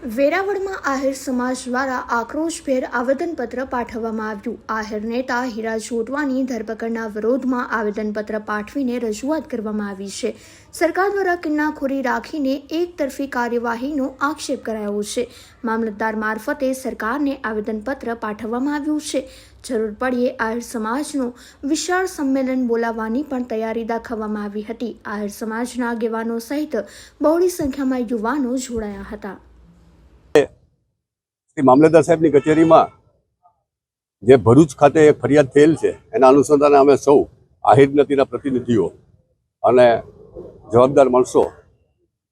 વેરાવળમાં આહિર સમાજ દ્વારા આક્રોશભેર આવેદનપત્ર પાઠવવામાં આવ્યું. આહિર નેતા હીરા જોટવાની ધરપકડના વિરોધમાં આવેદનપત્ર પાઠવીને રજૂઆત કરવામાં આવી છે. સરકાર દ્વારા કિન્નાખોરી રાખીને એકતરફી કાર્યવાહીનો આક્ષેપ કરાયો છે. મામલતદાર મારફતે સરકારને આવેદનપત્ર પાઠવવામાં આવ્યું છે. જરૂર પડીએ આહિર સમાજનું વિશાળ સંમેલન બોલાવવાની પણ તૈયારી દાખવવામાં આવી હતી. આહિર સમાજના આગેવાનો સહિત બહોળી સંખ્યામાં યુવાનો જોડાયા હતા. શ્રી મામલતદાર સાહેબની કચેરીમાં જે ભરૂચ ખાતે એક ફરિયાદ થયેલ છે, એના અનુસંધાને અમે સૌ આહિર જ્ઞતિના પ્રતિનિધિઓ અને જવાબદાર માણસો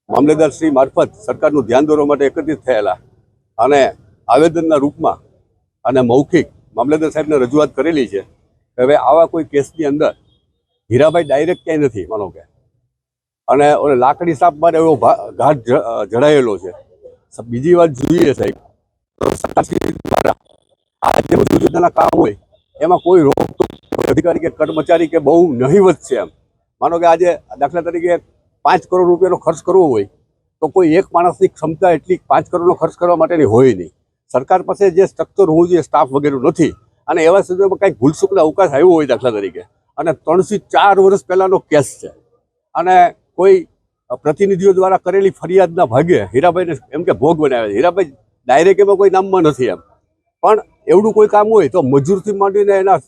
મામલેદાર શ્રી મારફત સરકારનું ધ્યાન દોરવા માટે એકત્રિત થયેલા અને આવેદનના રૂપમાં અને મૌખિક મામલેદાર સાહેબને રજૂઆત કરેલી છે હવે આવા કોઈ કેસની અંદર હીરાભાઈ ડાયરેક્ટ ક્યાંય નથી, માનો કે. અને લાકડી સાપ માટે એવો ઘાટ જડાયેલો છે. બીજી વાત જોઈએ સાહેબ તો સરકારશ્રી આ જે કામ હોય, એમાં કોઈ રોક અધિકારી કે કર્મચારી કે બહુ નહીવત છે એમ. માનો કે આજે દાખલા તરીકે પાંચ કરોડ રૂપિયાનો ખર્ચ કરવો હોય, તો કોઈ એક માણસની ક્ષમતા એટલી પાંચ કરોડનો ખર્ચ કરવા માટેની હોય નહીં. સરકાર પાસે જે સ્ટ્રક્ચર હોવું જોઈએ સ્ટાફ વગેરે નથી. અને એવા સંજોગોમાં કંઈક ભૂલસુકના અવકાશ આવ્યો હોય દાખલા તરીકે, અને ત્રણથી ચાર વર્ષ પહેલાનો કેસ છે. અને કોઈ પ્રતિનિધિઓ દ્વારા કરેલી ફરિયાદના ભાગે હીરાભાઈને એમ કે ભોગ બનાવે છે. હીરાભાઈ ડાયરેક્ટ એમાં કોઈ નામમાં નથી એમ. પણ એવડું કોઈ કામ હોય તો મજૂરથી માંડીને એના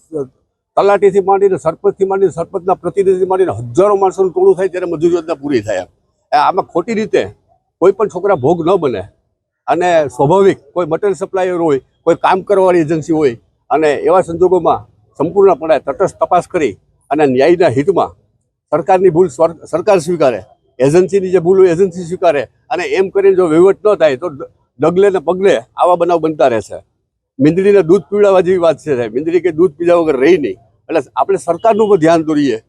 તલાટીથી માંડીને સરપંચથી માંડીને સરપંચના પ્રતિનિધિથી માંડીને હજારો માણસોનું ટોળું થાય ત્યારે મજૂર યોજના પૂરી થાય આમાં ખોટી રીતે કોઈ પણ છોકરા ભોગ ન બને. અને સ્વાભાવિક કોઈ મટીરિયલ સપ્લાયર હોય, કોઈ કામ કરવાવાળી એજન્સી હોય, અને એવા સંજોગોમાં સંપૂર્ણપણે તટસ્થ તપાસ કરી અને ન્યાયના હિતમાં સરકારની ભૂલ સરકાર સ્વીકારે. એજન્સીની જે ભૂલ હોય એજન્સી સ્વીકારે. અને એમ કરીને જો વહીવટ ન થાય તો ડગલે ને પગલે આવા બનાવ બનતા રહેશે મીંદડીને દૂધ પીવડાવવા જેવી વાત છે સાહેબ. મીંદડી કે દૂધ પીધા વગર રહી નહીં. એટલે આપણે સરકારનું પણ ધ્યાન દોરીએ.